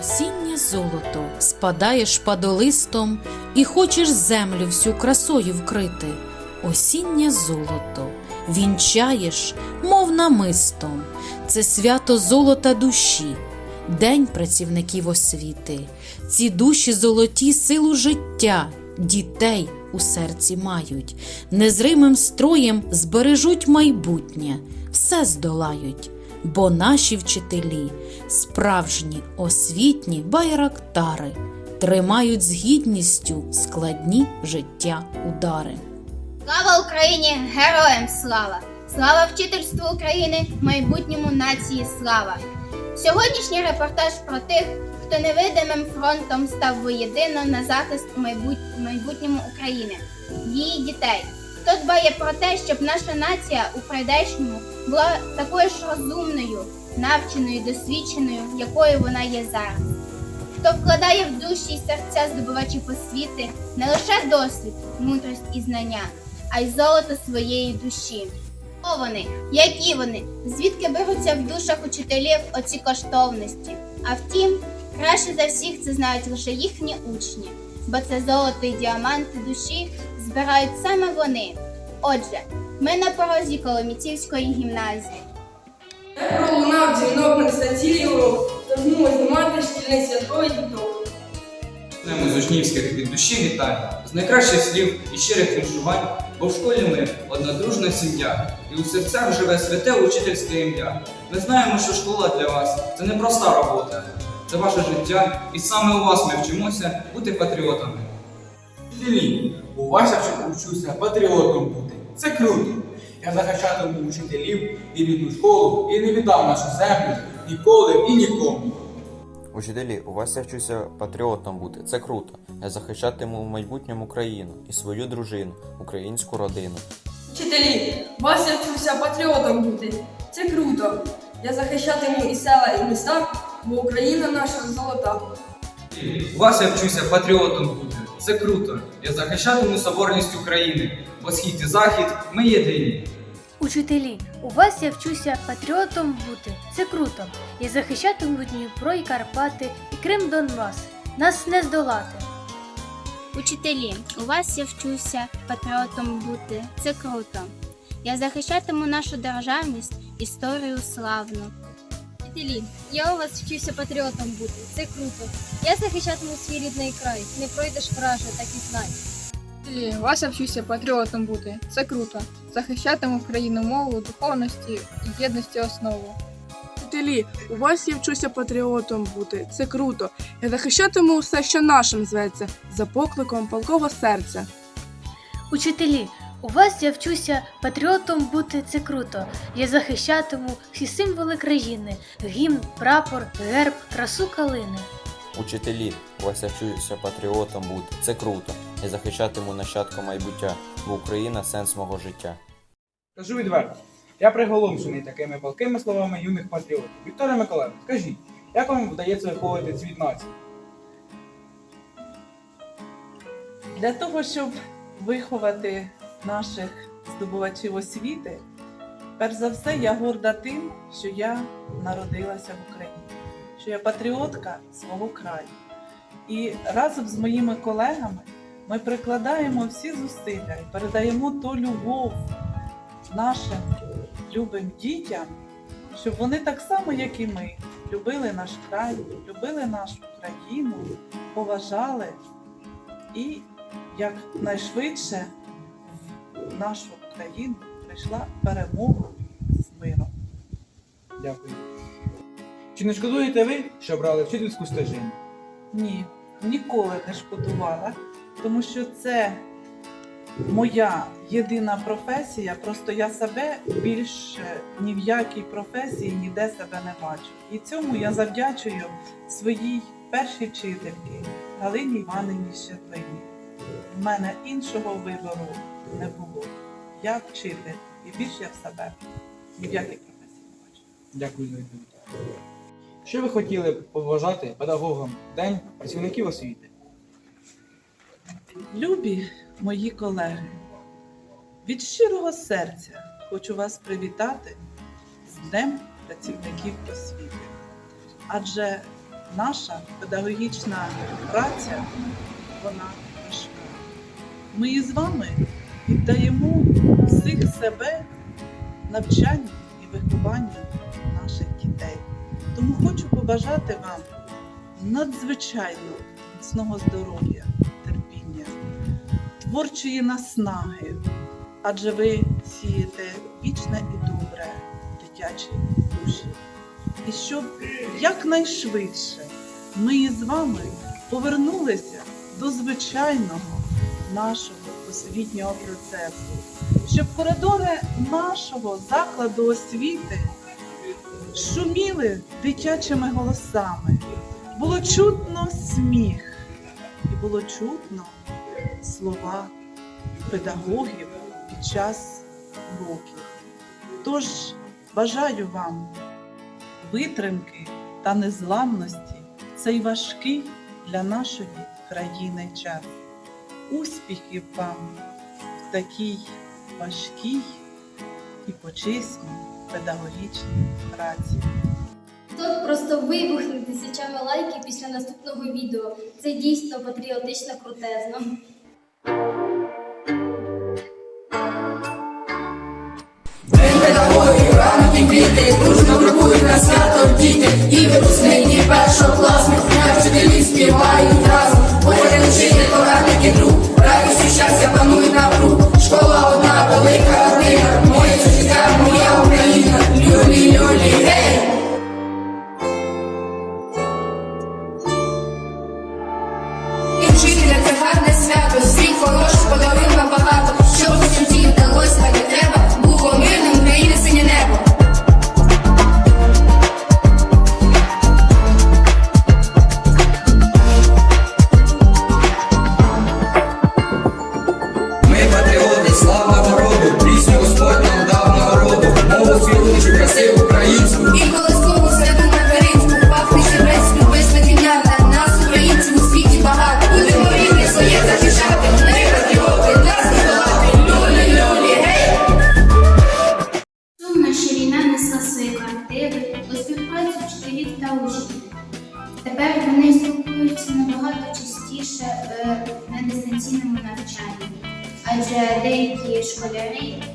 Осіннє золото. Спадаєш падолистом і хочеш землю всю красою вкрити. Осіннє золото. Вінчаєш, мов намистом. Це свято золота душі, день працівників освіти. Ці душі золоті силу життя, дітей у серці мають, незримим строєм збережуть майбутнє, все здолають бо наші вчителі, справжні освітні байрактари, тримають з гідністю складні життя удари. Слава Україні! Героям слава! Слава вчительству України, майбутньому нації слава! Сьогоднішній репортаж про тих, хто невидимим фронтом став воєдино на захист майбутньому України, її дітей. Хто дбає про те, щоб наша нація у прийдешньому була такою ж розумною, навченою, досвідченою, якою вона є зараз. Хто вкладає в душі й серця здобувачів освіти не лише досвід, мудрість і знання, а й золото своєї душі. Хто вони? Які вони? Звідки беруться в душах учителів оці коштовності? А втім, краще за всіх це знають лише їхні учні, бо це золото і діаманти душі збирають саме вони. Отже, ми на порозі Коломіцівської гімназії. Як пролунав дзвінок на станції урок, торгнулась до матері шкільний святковий діток. Ми з учнівських від душі вітань, з найкращих слів і щирих віншувань, бо в школі ми одна дружна сім'я, і у серцях живе святе учительське ім'я. Ми знаємо, що школа для вас це не проста робота, це ваше життя, і саме у вас ми вчимося бути патріотами. Вчителі, у вас я вчу- вчуся патріотом бути. Це круто. Я захищатиму учителів і рідну школу і не віддам нашу землю ніколи і нікому. Учителі, у вас я вчуся патріотом бути. Це круто. Я захищатиму в майбутньому країну і свою дружину, українську родину. Вчителі, вас я вчуся патріотом бути. Це круто. Я захищатиму і села, і міста, бо Україна наша золота. У вас я вчуся патріотом бути. Це круто. Я захищатиму соборність України, бо схід і захід ми єдині. Учителі, у вас я вчуся патріотом бути. Це круто. Я захищатиму Дніпро і Карпати і Крим Донбас. Нас не здолати. Учителі, у вас я вчуся патріотом бути. Це круто. Я захищатиму нашу державність, історію славну. Вчителі, я у вас вчуся патріотом бути. Це круто. Я захищатиму свій рідний край. Не пройдеш враже, так і знай. Вчителі, вас я вчуся патріотом бути. Це круто. Захищатиму країну мову, духовності і єдності основу. Вчителі, у вас я вчуся патріотом бути. Це круто. Я захищатиму все, що нашим зветься, за покликом палкого серця. Учителі, у вас я вчуся патріотом бути. Це круто. Я захищатиму всі символи країни: гімн, прапор, герб, красу калини. Учителі, у вас я вчуся патріотом бути. Це круто. Я захищатиму нащадку майбуття, бо Україна сенс мого життя. Кажу відверто. Я приголомшений такими палкими словами юних патріотів. Вікторія Миколаївна, скажіть, як вам вдається виховувати цвіт нації? Для того, щоб виховати наших здобувачів освіти, перш за все, я горда тим, що я народилася в Україні, що я патріотка свого краю. І разом з моїми колегами ми прикладаємо всі зусилля і передаємо ту любов нашим любим дітям, щоб вони так само, як і ми, любили наш край, любили нашу країну, поважали і якнайшвидше в нашу країну прийшла перемога з миром. Дякую. Чи не шкодуєте ви, що обрали вчительську стежину? Ні, ніколи не шкодувала, тому що це моя єдина професія. Просто я себе більше ні в якій професії ніде себе не бачу. І цьому я завдячую своїй першій вчительці Галині Іванині Щетлині. У мене іншого вибору не було. Я вчитель, і більше я в себе ні в якій професії не бачу. Дякую за відповідь. Що ви хотіли б побажати педагогам День працівників освіти? Любі мої колеги, від щирого серця хочу вас привітати з Днем працівників освіти. Адже наша педагогічна праця, вона важка. Ми із вами віддаємо всіх себе навчанню і вихованню. Тому хочу побажати вам надзвичайно міцного здоров'я, терпіння, творчої наснаги, адже ви сієте вічне і добре дитячі душі. І щоб якнайшвидше ми із вами повернулися до звичайного нашого освітнього процесу, щоб коридори нашого закладу освіти шуміли дитячими голосами, було чутно сміх і було чутно слова педагогів під час уроків. Тож бажаю вам витримки та незламності цей важкий для нашої країни час. Успіхів вам в такій важкій і почесній педагогічній праці. Тут просто вибухне тисячами лайків після наступного відео. Це дійсно патріотично крутезно. Педагогів, ранок і квіти, дружно крокують на свято діти, і випускники першокласник, на вчителі співають разом, поряд вчитель, порадник і друг, радість і щастя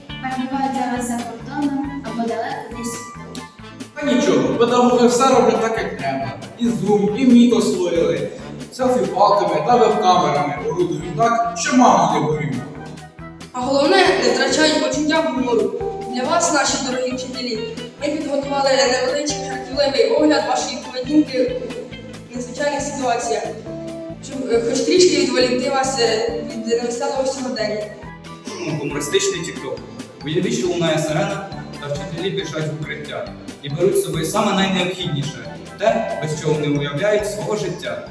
перебувають зараз за кордоном або далеко десь. Та нічого, педагоги все роблять так, як треба. І Zoom, і Meet освоїли. Селфі-палками та веб-камерами орудують так, що маму не горімо. А головне, не втрачають почуття гумору. Для вас, наші дорогі вчителі, ми підготували невеличкий жартівливий огляд вашої поведінки у незвичайних ситуаціях, щоб е, хоч трішки відволікти вас е, від невеселого сьогодення. Гумористичний тікток. Уявіть, що лунає сирена, та вчителі біжать в укриття і беруть з собою саме найнеобхідніше те, без чого не уявляють свого життя.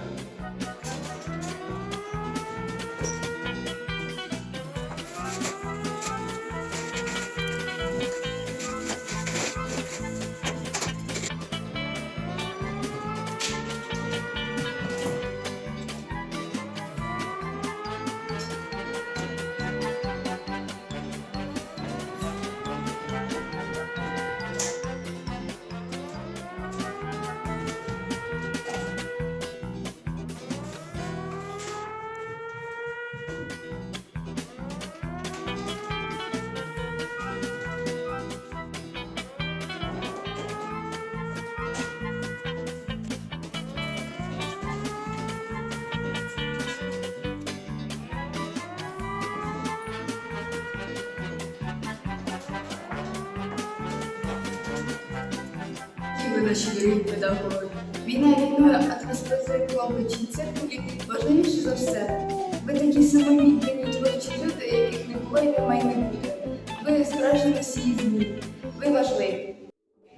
Наші дорогі педагоги. Війна війною, а транспроти хлопочі циркулі важливіше за все. Ви такі самовіддані творчі люди, яких не було немає не буде. Ви справжні носії змін. Ви важливі.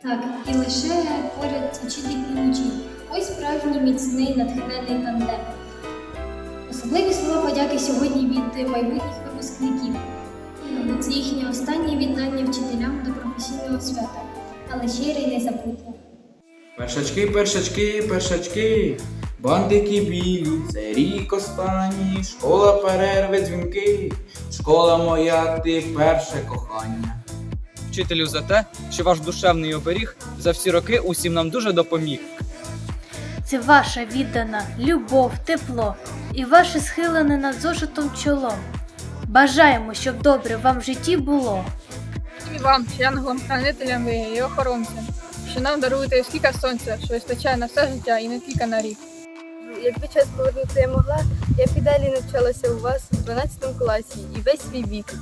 Так, і лише поряд учитель і учень. Ось справжній міцний натхненний тандем. Особливі слова подяки сьогодні від майбутніх випускників. Це їхнє останнє вітання вчителям до професійного свята, але щире й незабутнє. Першачки, першачки, першачки, бандики білі, це рік останній, школа перерви дзвінки, школа моя, ти перше кохання. Вчителю за те, що ваш душевний оберіг за всі роки усім нам дуже допоміг. це ваша віддана любов, тепло і ваше схилене над зошитом чолом. Бажаємо, щоб добре вам в житті було. І вам, янголам, хранителям і охоронцям, що нам даруєте скільки сонця, що вистачає на все життя і не тільки на рік. Якби час повернути я могла, я б і далі навчалася у вас у 12 класі і весь свій вік.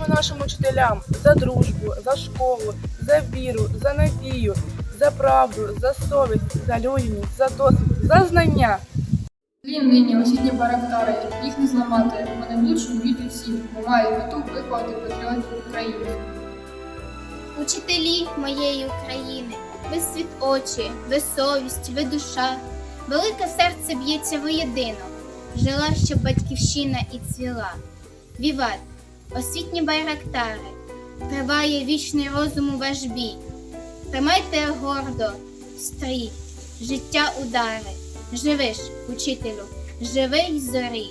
Ми нашим учителям за дружбу, за школу, за віру, за надію, за правду, за совість, за людяність, за досвід, за знання. Лін нині освітні барактари, їх не зламати, вони лучше вміють усі, бо мають мету виховати патріотів України. Учителі моєї України, ви світ очі, ви совість, ви душа, велике серце б'ється воєдино, жила, щоб батьківщина і цвіла. Віват, освітні байрактари, триває вічний розум у ваш бій. Тримайте гордо, стрій, життя удари, живиш, учителю, живий зорій.